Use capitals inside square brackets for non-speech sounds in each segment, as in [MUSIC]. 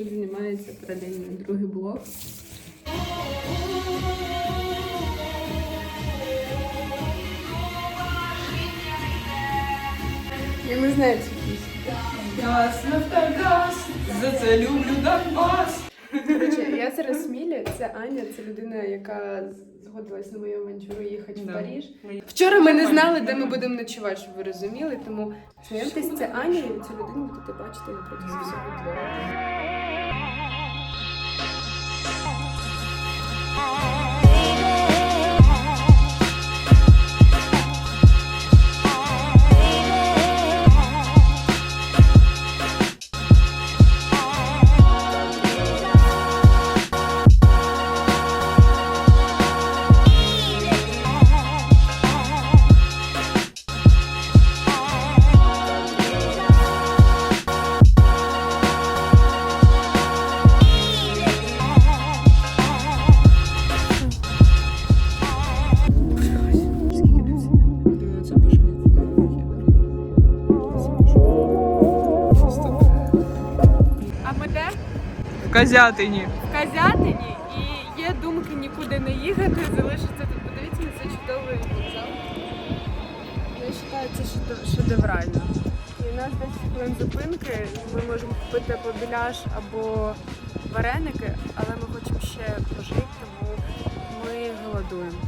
тут знімається паралельно другий блок. Я не знаю цю пісню. Газ, Нафтогаз, за це люблю Донбас. Коротше, я зараз Мілі, це Аня, це людина, яка згодилась на мою авантюру їхати в. Ми- Вчора ми не знали, де ми будемо ночувати, щоб ви розуміли. Тому знайомтесь, це Аня, і цю людину будете бачити на протязі всього Козятині. В Казятині і є думки нікуди не їхати, залишиться тут. Подивіться на це чудовий вокзал. Я вважаю, це шедев- шедеврально. І у нас 10 хвилин зупинки, ми можемо купити або біляш, або вареники, але ми хочемо ще пожити, тому ми голодуємо.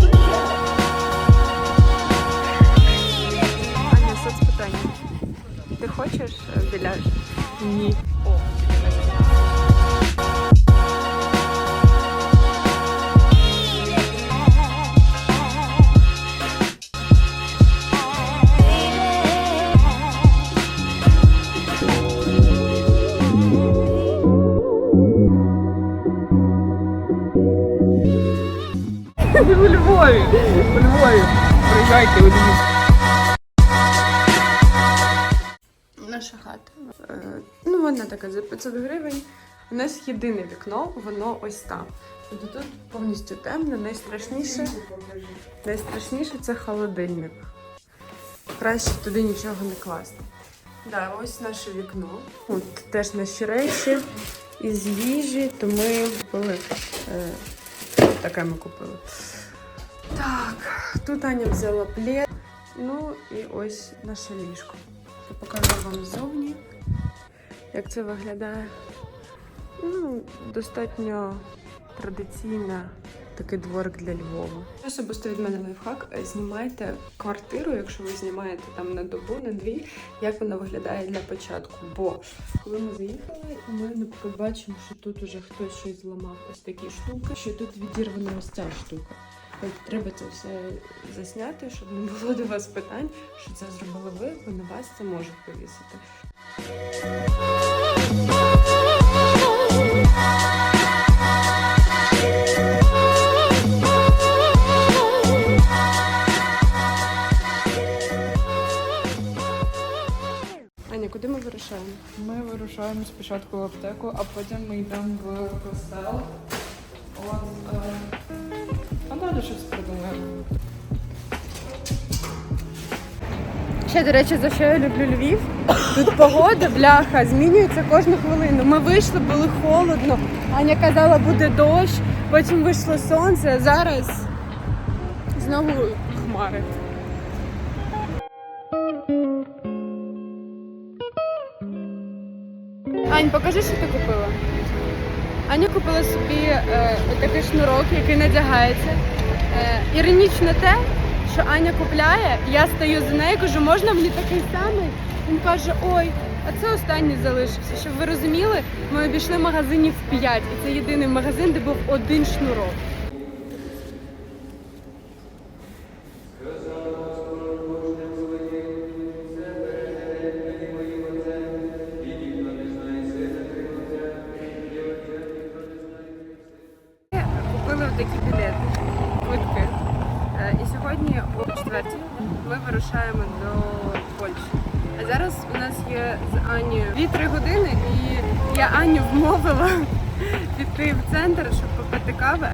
Аня, Ти хочеш е, біляш? Ні. У нас єдине вікно, воно ось там. Тобто тут повністю темно, найстрашніше. Найстрашніше це холодильник. Краще туди нічого не класти. Да, ось наше вікно. От теж наші речі із їжі, то ми купили. Е, таке ми купили. Так, тут Аня взяла плед. Ну і ось наше ліжко. Я покажу вам ззовні, як це виглядає. Ну, достатньо традиційна такий дворик для Львова. Особисто від мене лайфхак. Знімайте квартиру, якщо ви знімаєте там на добу, на дві, як вона виглядає для початку. Бо коли ми заїхали, ми не побачимо, що тут уже хтось щось зламав ось такі штуки, що тут відірвана ось ця штука. От Треба це все засняти, щоб не було до вас питань, що це зробили ви, бо на вас це можуть повісити. Вирушаємо? Ми вирушаємо спочатку в аптеку, а потім ми йдемо в костел. От, е, а далі щось придумаємо. Ще, до речі, за що я люблю Львів. Тут погода, бляха, змінюється кожну хвилину. Ми вийшли, було холодно. Аня казала, буде дощ, потім вийшло сонце, а зараз знову хмари. Ань, покажи, що ти купила. Аня купила собі е, такий шнурок, який надягається. Е, іронічно те, що Аня купляє, я стою за нею, кажу, можна мені такий самий? Він каже, ой, а це останній залишився. Щоб ви розуміли, ми обійшли магазинів 5, і це єдиний магазин, де був один шнурок. Квитки. Е, І сьогодні о четвертій ми вирушаємо до Польщі. А зараз у нас є з Анією 2-3 години, і я Аню вмовила [LAUGHS] піти в центр, щоб попити кави.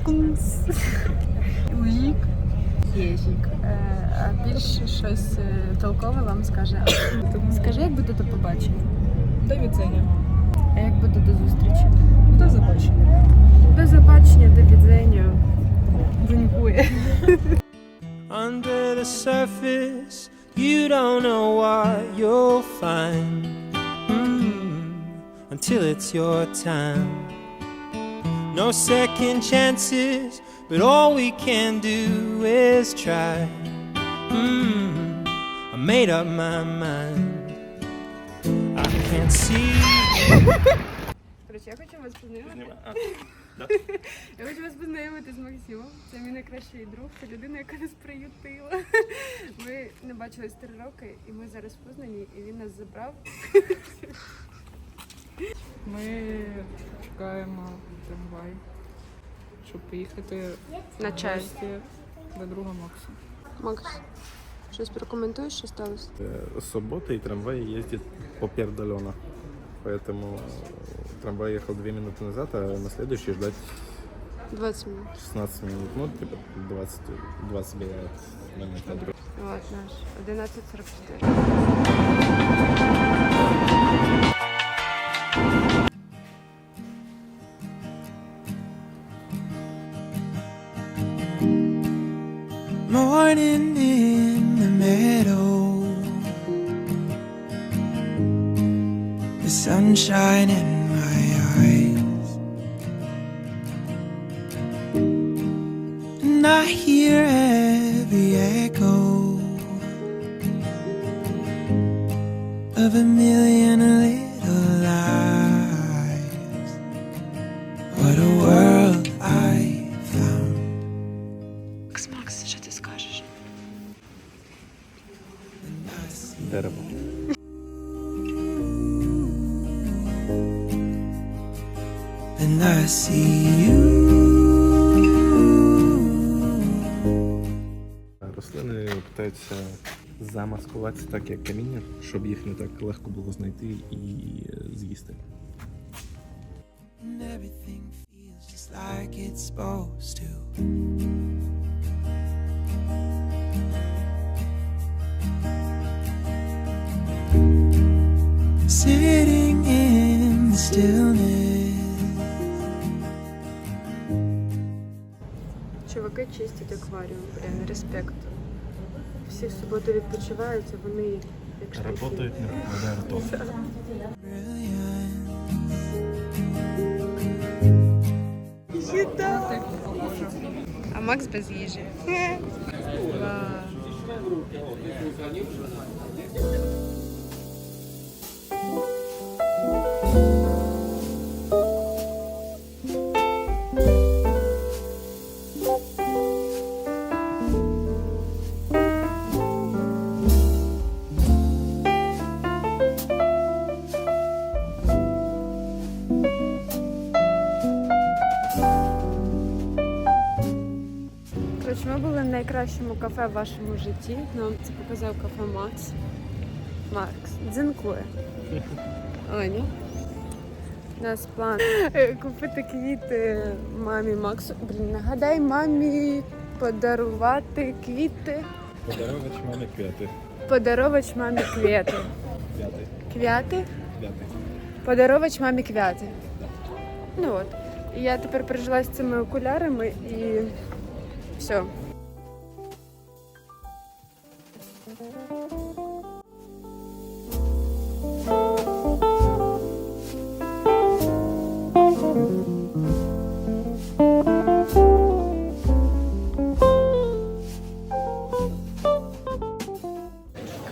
Скунс. Уїк. Єжік. Е, А більше щось е, толкове вам скаже. Скажи, як буде до побачення. До відзення. А як буде до зустрічі? До побачення. До побачення, до відзення. Динкує. Under the surface, you don't know what you'll find Mm, until it's your time. No second chances, but all we can do is try. Mm, I made up my mind. I can't see. Коротше, я хочу вас познайомити. [LAUGHS] Я хочу вас познайомити з Максимом. Це мій найкращий друг, це людина, яка нас приютила. [LAUGHS] Ми не бачились три роки, і ми зараз в Познані, і він нас забрав. [LAUGHS] Ми чекаємо трамвай, щоб поїхати На в чай. гості до друга Макса. Макс, щось прокоментуєш, що сталося? Э, С субботы и трамвай ездит попердалено. Поэтому трамвай ехал 2 минуты назад, а на следующий ждать 20 минут. 16 минут. Ну, типа 20, 20 бывает момент на другой. От наш. 11.44. Morning and I see you. Рослини питаються замаскуватися так, як каміння, щоб їх не так легко було знайти і з'їсти. Everything feels just like it's supposed to. Sitting in the stillness. Чуваки чистять акваріум, блін, респект. Всі в суботу відпочивають, а вони як. Работають, не покладає ртом. А Макс без їжі. Коротше, кафе в вашому житті. Нам це показав кафе Макс. Макс, дзинкує. [LAUGHS] Аня. У нас план [LAUGHS] е, купити квіти мамі Максу. Блін, нагадай мамі подарувати квіти. Подарович мамі квіти. Подаровач мамі квіти. П'ятий. Квіти? Подаровач мамі квіти. Ну от. І я тепер прижилась з цими окулярами і все.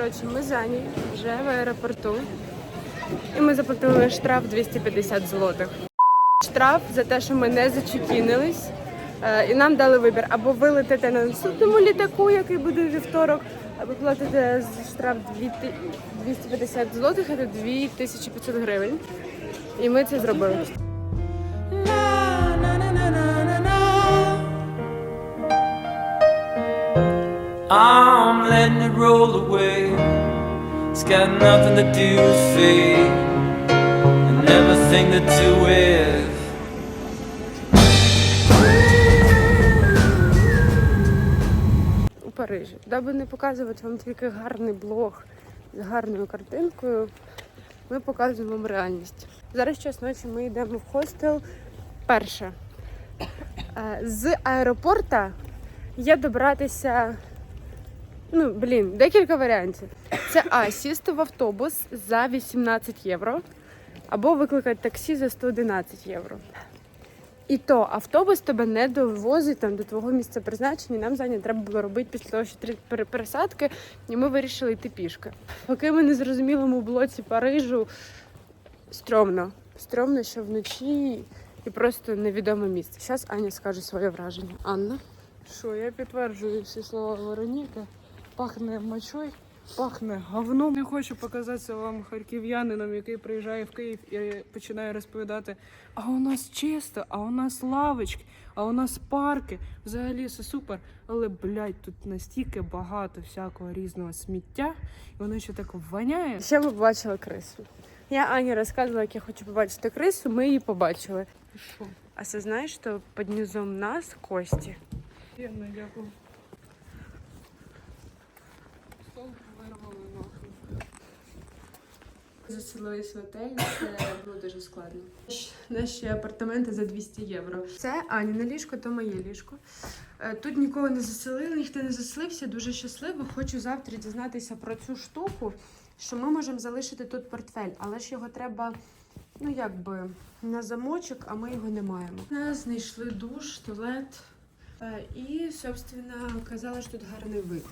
Коротше, ми з Ані вже в аеропорту. І ми заплатили штраф 250 злотих. Штраф за те, що ми не зачекінились. Е, І нам дали вибір або ви летите на наступному літаку, який буде вівторок, або платите штраф 250 злотих, а це 2500 гривень. І ми це зробили. I'm letting it roll away. It's got nothing to do with fate and everything to do with. у Парижі. Даби не показувати вам тільки гарний блог з гарною картинкою, ми показуємо вам реальність. Зараз час ночі ми йдемо в хостел. Перше. Е, З аеропорта є добратися. Ну, блін, декілька варіантів. Це [COUGHS] А, сісти в автобус за 18 євро, або викликати таксі за 111 євро. І то автобус тебе не довозить там до твого місця призначення. Нам зайня треба було робити після того, що три пере- пересадки, і ми вирішили йти пішки. Поки ми не зрозумілому блоці Парижу, стрьомно. Стрьомно, що вночі і просто невідоме місце. Зараз Аня скаже своє враження. Анна. Що, я підтверджую всі слова Вероніки. Пахне мочой, пахне говном. Не хочу показатися вам харків'янином, який приїжджає в Київ і починає розповідати: а у нас чисто, а у нас лавочки, а у нас парки. Взагалі все супер. Але, блядь, тут настільки багато всякого різного сміття, і воно ще так воняє. Ще ми побачили крису. Я Ані розказувала, як я хочу побачити крису, ми її побачили. Що? А ти знаєш, що під низом нас кості? Я не дякую. Заселились в отель, це було дуже складно. Наші апартаменти за 200 євро. Це Аніна ліжко, то моє ліжко. Е, Тут нікого не заселили, ніхто не заселився. Дуже щасливо. Хочу завтра дізнатися про цю штуку, що ми можемо залишити тут портфель, але ж його треба, ну якби, на замочок, а ми його не маємо. Нас знайшли душ, туалет. Е, І, собственно, казали, що тут гарний вид.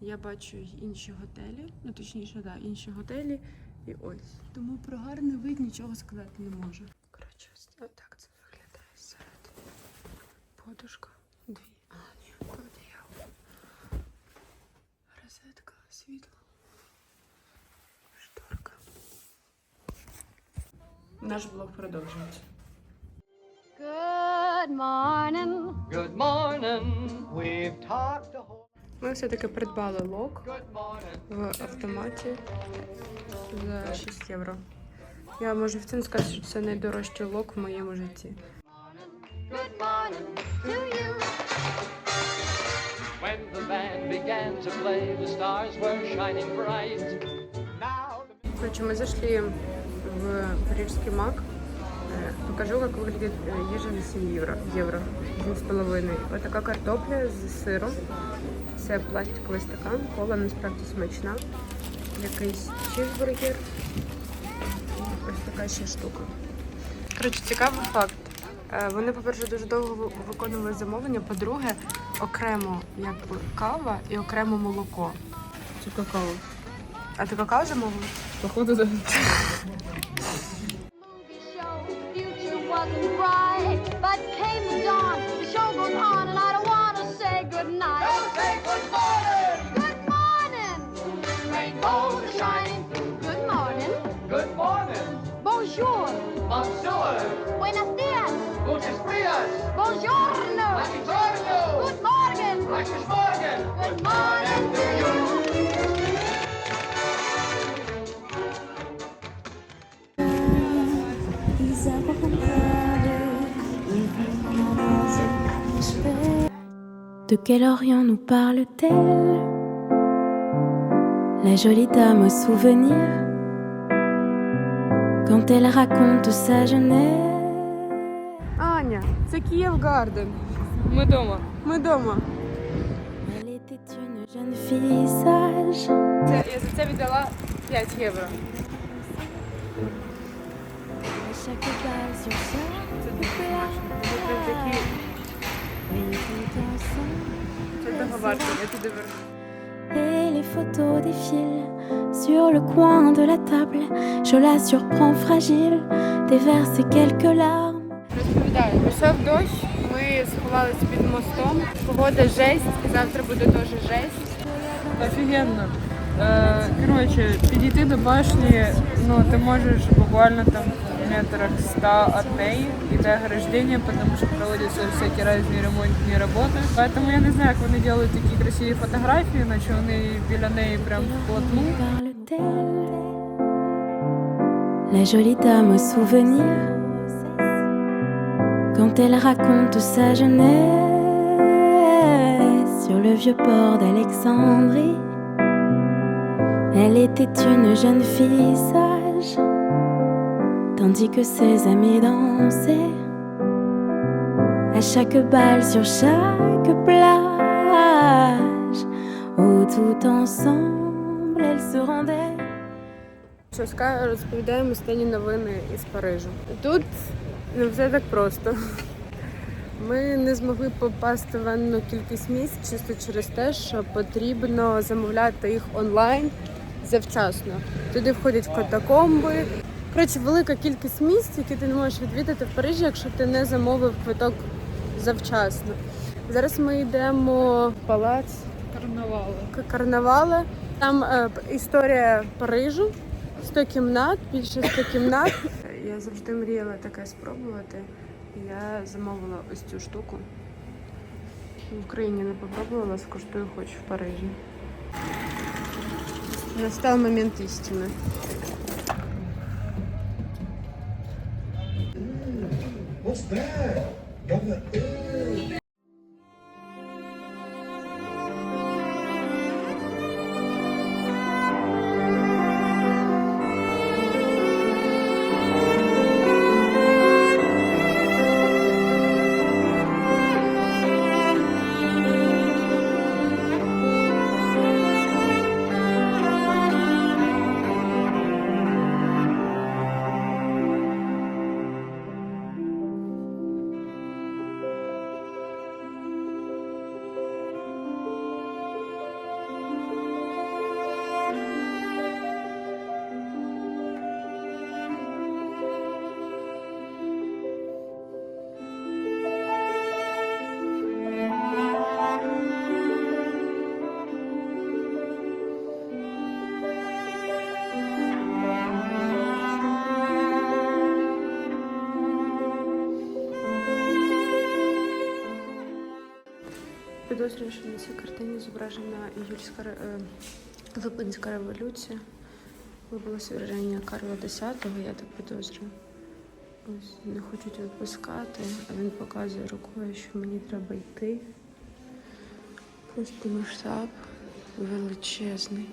Я бачу інші готелі, ну точніше, да, інші готелі. І ось. Тому про гарний вид нічого сказати не можу. Коротше, ось так це виглядає зсередини. Подушка, дві. А, ні, одіяло. Розетка, світло. Шторка. Наш блог продовжується. Good morning. Good morning. We've talked. Ми все-таки придбали лок Good morning. в автоматі за 6 євро. Я можу офіційно сказати, що це найдорожчий лок в моєму житті. Good morning to you. When the band began to play, the stars were shining bright. Now the Короче, мы зашли в парижский мак. Э, Покажу, как выглядит э, ежа на 7 евро. евро. 7,5. Вот така картопля з сиром. Це пластиковий стакан. Кола насправді смачна. Якийсь чизбургер. Ось така ще штука. Коротше, цікавий факт. Е, Вони, по-перше, дуже довго виконували замовлення. По-друге, окремо якби кава і окремо молоко. Це какао. А ти какао замовила? Походу, да. Bonjour. Bonjour. Buenos dias. Gutes Dias. Buongiorno. Buongiorno. Good morning. Guten Morgen. Good morning to you. De quel Orient nous parle-t-elle? La jolie dame au souvenir Quand elle raconte sa jeunesse Аня, це Київ Гарден. Ми вдома. Ми вдома. Elle était une jeune fille sage Це, я за це віддала 5 євро. À chaque pas sur chaque plat Це прям такі, Oui, tout ensemble це того варто, я піду верну. Et les photos défilent Sur le coin de la table Je la surprends fragile Déverse quelques larmes Розповідаю, пішов дощ, ми сховалися під мостом. Погода жесть, завтра буде теж жесть. Офігенно. Е, коротше, підійти до башні, ну ти можеш буквально там в метрах 100 от неї, і це ограждение, потому что проводятся всякие разные ремонтні роботи. Поэтому я не знаю, як вони роблять такі красиві фотографії, наче вони біля неї прям вплотну. La jolie dame au souvenir. Quand elle raconte sa jeunesse Sur le vieux port d'Alexandrie. Elle était une jeune fille sage Tandis que ses amis dansaient. À chaque balle sur chaque plage Où tout ensemble elles se rendaient Соска розповідаємо останні новини із Парижу. Тут не все так просто. Ми не змогли попасти в енну кількість місць чисто через те, що потрібно замовляти їх онлайн завчасно. Туди входять катакомби. Коротше, велика кількість місць, які ти не можеш відвідати в Парижі, якщо ти не замовив квиток завчасно. Зараз ми йдемо в палац Карнавали. К- карнавали. Там е, історія Парижу, 100 кімнат, більше 100 кімнат. Я завжди мріяла таке спробувати. Я замовила ось цю штуку. В Україні не попробувала, скуштую хоч в Парижі. Настав момент істини. Підозрюю, що на цій картині зображена іюльська ре- е, Липинська революція. Вибуло сверження Карла X, я так підозрюю. Ось не хочуть відпускати, а він показує рукою, що мені треба йти. Просто масштаб величезний.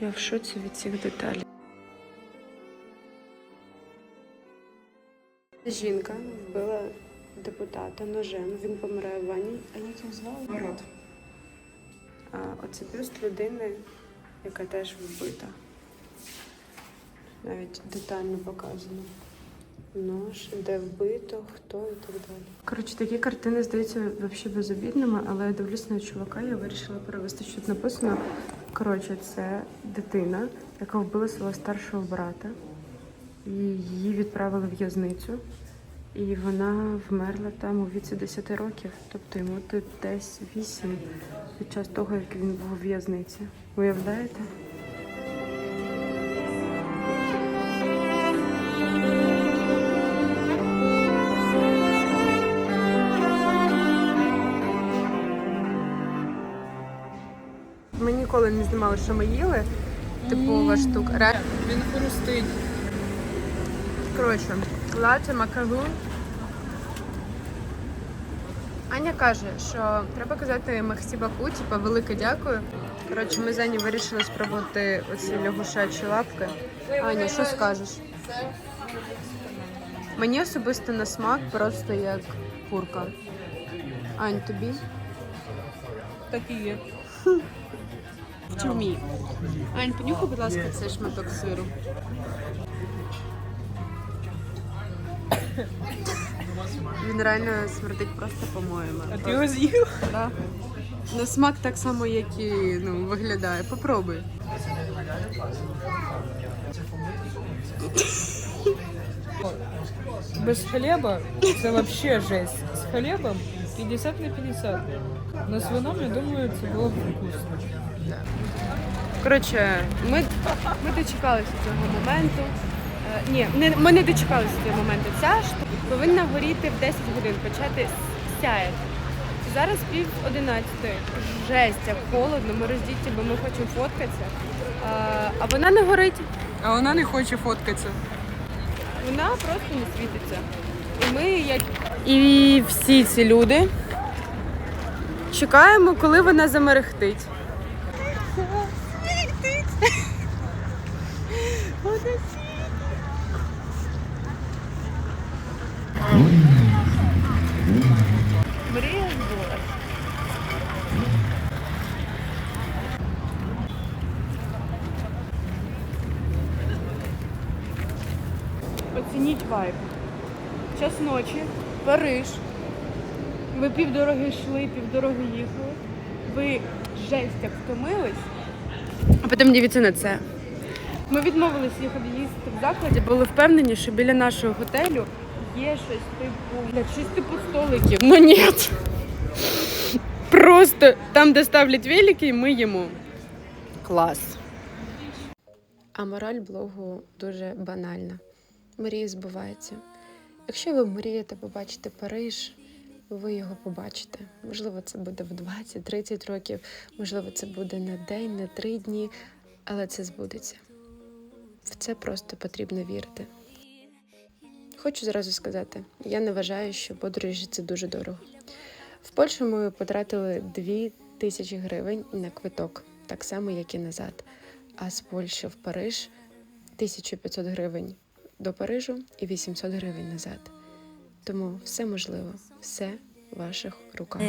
Я в шоці від цих деталей. Жінка вбила депутата ножем. Він помирає в ванні. А як його звали? Город. Оце бюст людини, яка теж вбита. Навіть детально показано. Нож, де вбито, хто і так далі. Коротше, такі картини здаються взагалі безобідними, але я дивлюсь на чувака, я вирішила перевести, що тут написано. Коротше, це дитина, яка вбила свого старшого брата. І її відправили в в'язницю. І вона вмерла там у віці 10 років, тобто йому тут десь 8 під час того, як він був у в'язниці. Уявляєте? Ми ніколи не знімали, що ми їли. Типова штука. Він хрустить. Коротше, лате макарун. Аня каже, що треба казати Махсі Баку, типа велике дякую. Коротше, ми з Ані вирішили спробувати оці лягушачі лапки. Аня, що скажеш? Мені особисто на смак просто як курка. Ань, тобі? Так і є. Тюрмі. Ань, понюхай, будь ласка, цей шматок сиру. Він реально смердить просто по-моєму. А ти його з'їв? Да. На смак так само, як і ну, виглядає. Попробуй. Без хліба це взагалі жесть. З хлібом 50 на 50. Но с вином, я думаю, це було б вкусно. Коротше, ми, ми дочекалися цього моменту. Ні, не, ми не дочекалися цього моменту. Ця штука повинна горіти в 10 годин, почати сяяти. Зараз пів одинадцятої. Жесть, як холодно, ми роздіті, бо ми хочемо фоткатися. А, а вона не горить, А вона не хоче фоткатися. вона просто не світиться. І ми, як і всі ці люди, чекаємо, коли вона замерехтить. [LAUGHS] Мрія збулась. Оцініть вайб. Час ночі, Париж. Ви півдороги йшли, півдороги їхали. Ви жесть як втомились. А потім дивіться на це. Ми відмовились їхати їсти в закладі, були впевнені, що біля нашого готелю є щось типу, як щось типу столиків. Ну ні. Просто там, де ставлять велики, ми їмо. Клас. А мораль блогу дуже банальна. Мрії збуваються. Якщо ви мрієте побачити Париж, ви його побачите. Можливо, це буде в 20-30 років, можливо, це буде на день, на три дні, але це збудеться. В це просто потрібно вірити. Хочу зразу сказати: я не вважаю, що подорожі це дуже дорого. В Польщу ми потратили 2 тисячі гривень на квиток, так само, як і назад. А з Польщі в Париж 1500 гривень до Парижу і 800 гривень назад. Тому все можливо, все в ваших руках.